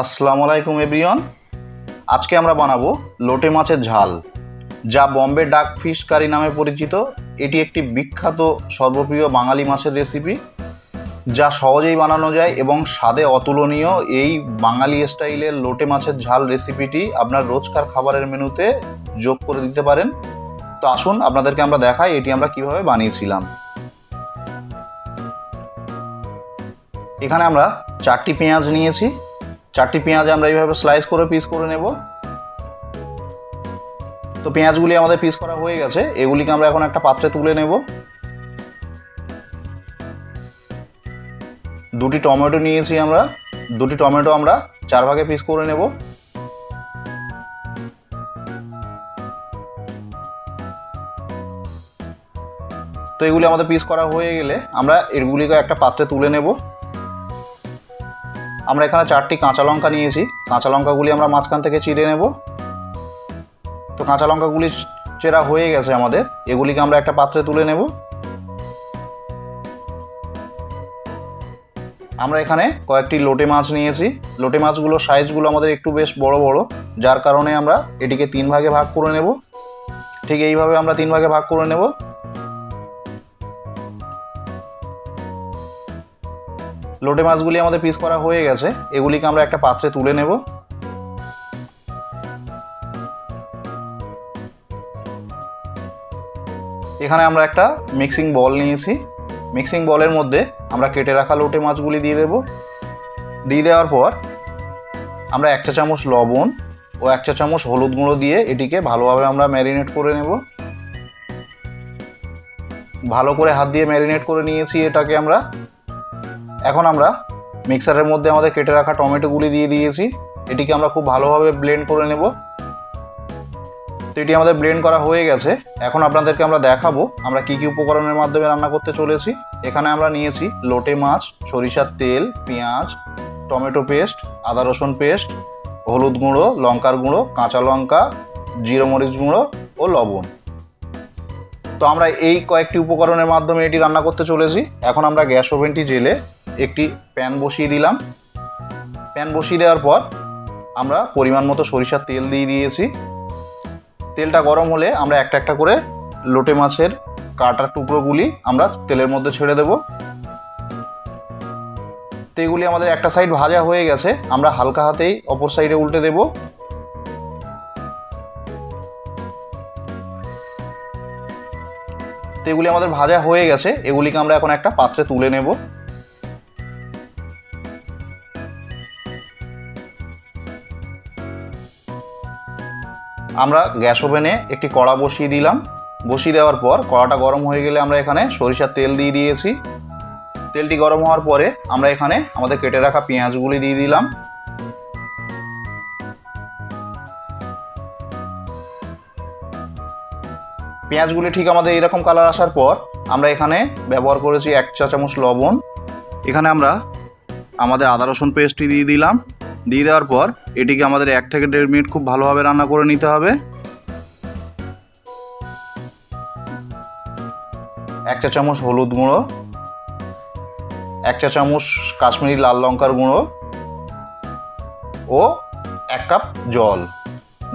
আসসালামু আলাইকুম, এভরিওয়ান। আজকে আমরা বানাবো লোটে মাছের ঝাল, যা বম্বে ডাক ফিশ কারি নামে পরিচিত। এটি একটি বিখ্যাত সর্বপ্রিয় বাঙালি মাছের রেসিপি যা সহজেই বানানো যায় এবং স্বাদে অতুলনীয়। এই বাঙালি স্টাইলের লোটে মাছের ঝাল রেসিপিটি আপনার রোজকার খাবারের মেনুতে যোগ করে দিতে পারেন। তো আসুন, আপনাদেরকে আমরা দেখাই এটি আমরা কীভাবে বানিয়েছিলাম। এখানে আমরা চারটি পেঁয়াজ নিয়েছি চারটি পেঁয়াজ আমরা এইভাবে স্লাইস করে পিস করে নেব। তো পেঁয়াজগুলি আমাদের পিস করা হয়ে গেছে। এগুলিকে আমরা এখন একটা পাত্রে তুলে নেব। দুটি টমেটো নিয়েছি আমরা। দুটি টমেটো আমরা চার ভাগে পিস করে নেব। তো এগুলি আমাদের পিস করা হয়ে গেলে আমরা এগুলিকে একটা পাত্রে তুলে নেব। আমরা এখানে চারটি কাঁচা লঙ্কা নিয়েছি। কাঁচা লঙ্কাগুলি আমরা মাঝখান থেকে চিড়ে নেব। তো কাঁচা লঙ্কাগুলি চেরা হয়ে গেছে আমাদের। এগুলিকে আমরা একটা পাত্রে তুলে নেব। আমরা এখানে কয়েকটি লোটে মাছ নিয়েছি। লোটে মাছগুলোর সাইজগুলো আমাদের একটু বেশ বড় বড়, যার কারণে আমরা এটিকে তিন ভাগে ভাগ করে নেব। ঠিক এইভাবে আমরা তিন ভাগে ভাগ করে নেব। লোটে মাছগুলি আমাদের পিস করা হয়ে গেছে। এগুলিকে আমরা একটা পাত্রে তুলে নেব। এখানে আমরা একটা মিক্সিং বল নিয়েছি। মিক্সিং বলের মধ্যে আমরা কেটে রাখা লোটে মাছগুলি দিয়ে দেব। দিয়ে দেওয়ার পর আমরা এক চা চামচ লবণ ও এক চা চামচ হলুদ গুঁড়ো দিয়ে এটিকে ভালোভাবে আমরা ম্যারিনেট করে নেব। ভালো করে হাত দিয়ে ম্যারিনেট করে নিয়েছি এটাকে আমরা। এখন আমরা মিক্সারের মধ্যে আমাদের কেটে রাখা টমেটোগুলি দিয়ে দিয়েছি। এটিকে আমরা খুব ভালোভাবে ব্লেন্ড করে নেব। তো এটি আমাদের ব্লেন্ড করা হয়ে গেছে। এখন আপনাদেরকে আমরা দেখাবো আমরা কি কি উপকরণের মাধ্যমে রান্না করতে চলেছি। এখানে আমরা নিয়েছি লোটে মাছ, সরিষার তেল, পেঁয়াজ, টমেটো পেস্ট, আদা রসুন পেস্ট, হলুদ গুঁড়ো, লঙ্কার গুঁড়ো, কাঁচা লঙ্কা, জিরো মরিচ গুঁড়ো ও লবণ। তো আমরা এই কয়েকটি উপকরণের মাধ্যমে এটি রান্না করতে চলেছি। এখন আমরা গ্যাস ওভেনটি জেলে একটি প্যান বসিয়ে দিলাম। প্যান বসিয়ে দেওয়ার পর আমরা পরিমাণ মতো সরিষার তেল দিয়ে দিয়েছি। তেলটা গরম হলে আমরা একটা একটা করে লোটে মাছের কাটার টুকরোগুলি আমরা তেলের মধ্যে ছেড়ে দেব। তো এগুলি আমাদের একটা সাইড ভাজা হয়ে গেছে, আমরা হালকা হাতেই অপর সাইডে উল্টে দেব। তো এগুলি আমাদের ভাজা হয়ে গেছে, এগুলিকে আমরা এখন একটা পাত্রে তুলে নেব। আমরা গ্যাস ওভেনে একটি কড়া বসিয়ে দিলাম। বসিয়ে দেওয়ার পর কড়াটা গরম হয়ে গেলে আমরা এখানে সরিষার তেল দিয়ে দিয়েছি। তেলটি গরম হওয়ার পরে আমরা এখানে আমাদের কেটে রাখা পেঁয়াজগুলি দিয়ে দিলাম। পেঁয়াজগুলি ঠিক আমাদের এরকম কালার আসার পর আমরা এখানে ব্যবহার করেছি এক চা চামচ লবণ। এখানে আমরা আমাদের আদা রসুন পেস্টটি দিয়ে দিলাম। দিয়ে দেওয়ার পর এটিকে আমাদের এক থেকে দেড় মিনিট খুব ভালোভাবে রান্না করে নিতে হবে। এক চা চামচ হলুদ গুঁড়ো, এক চা চামচ কাশ্মীরি লাল লঙ্কার গুঁড়ো ও এক কাপ জল।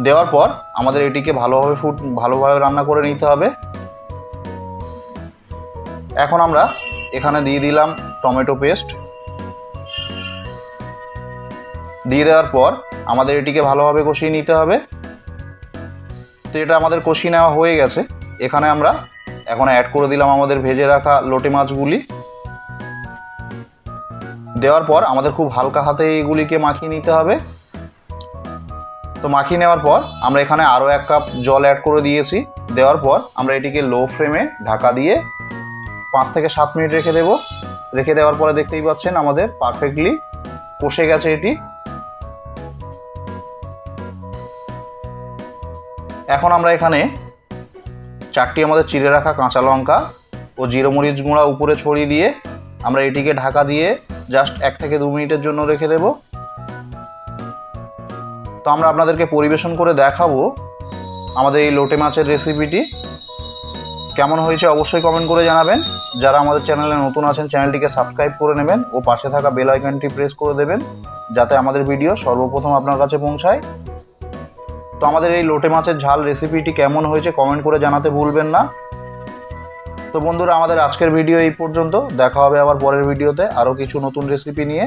দেওয়ার পর আমাদের এটিকে ভালোভাবে ফুট, ভালোভাবে রান্না করে নিতে হবে। এখন আমরা এখানে দিয়ে দিলাম টমেটো পেস্ট। দিয়ে দেওয়ার পর আমাদের এটিকে ভালোভাবে কষিয়ে নিতে হবে। তো এটা আমাদের কষিয়ে নেওয়া হয়ে গেছে। এখানে আমরা এখন অ্যাড করে দিলাম আমাদের ভেজে রাখা লোটে মাছগুলি। দেওয়ার পর আমাদের খুব হালকা হাতে এগুলিকে মাখিয়ে নিতে হবে। তো মাখিয়ে নেওয়ার পর আমরা এখানে আরও এক কাপ জল অ্যাড করে দিয়েছি। দেওয়ার পর আমরা এটিকে লো ফ্লেমে ঢাকা দিয়ে পাঁচ থেকে সাত মিনিট রেখে দেব। রেখে দেওয়ার পরে দেখতেই পাচ্ছেন আমাদের পারফেক্টলি কষে গেছে এটি। এখন আমরা এখানে চারটি আমাদের চিড়ে রাখা কাঁচা লঙ্কা ও জিরো মরিচ গুঁড়া উপরে ছড়িয়ে দিয়ে আমরা এটিকে ঢাকা দিয়ে জাস্ট এক থেকে দু মিনিটের জন্য রেখে দেব। তো আমরা আপনাদেরকে পরিবেশন করে দেখাবো আমাদের এই লোটে মাছের রেসিপিটি কেমন হয়েছে অবশ্যই কমেন্ট করে জানাবেন। যারা আমাদের চ্যানেলে নতুন আছেন চ্যানেলটিকে সাবস্ক্রাইব করে নেবেন ও পাশে থাকা বেল আইকনটি প্রেস করে দেবেন, যাতে আমাদের ভিডিও সর্বপ্রথম আপনার কাছে পৌঁছায়। তো আমাদের এই লোটে মাছের ঝাল রেসিপিটি কেমন হয়েছে কমেন্ট করে জানাতে ভুলবেন না। তো বন্ধুরা, আমাদের আজকের ভিডিও এই পর্যন্ত। দেখা হবে আবার পরের ভিডিওতে আরও কিছু নতুন রেসিপি নিয়ে।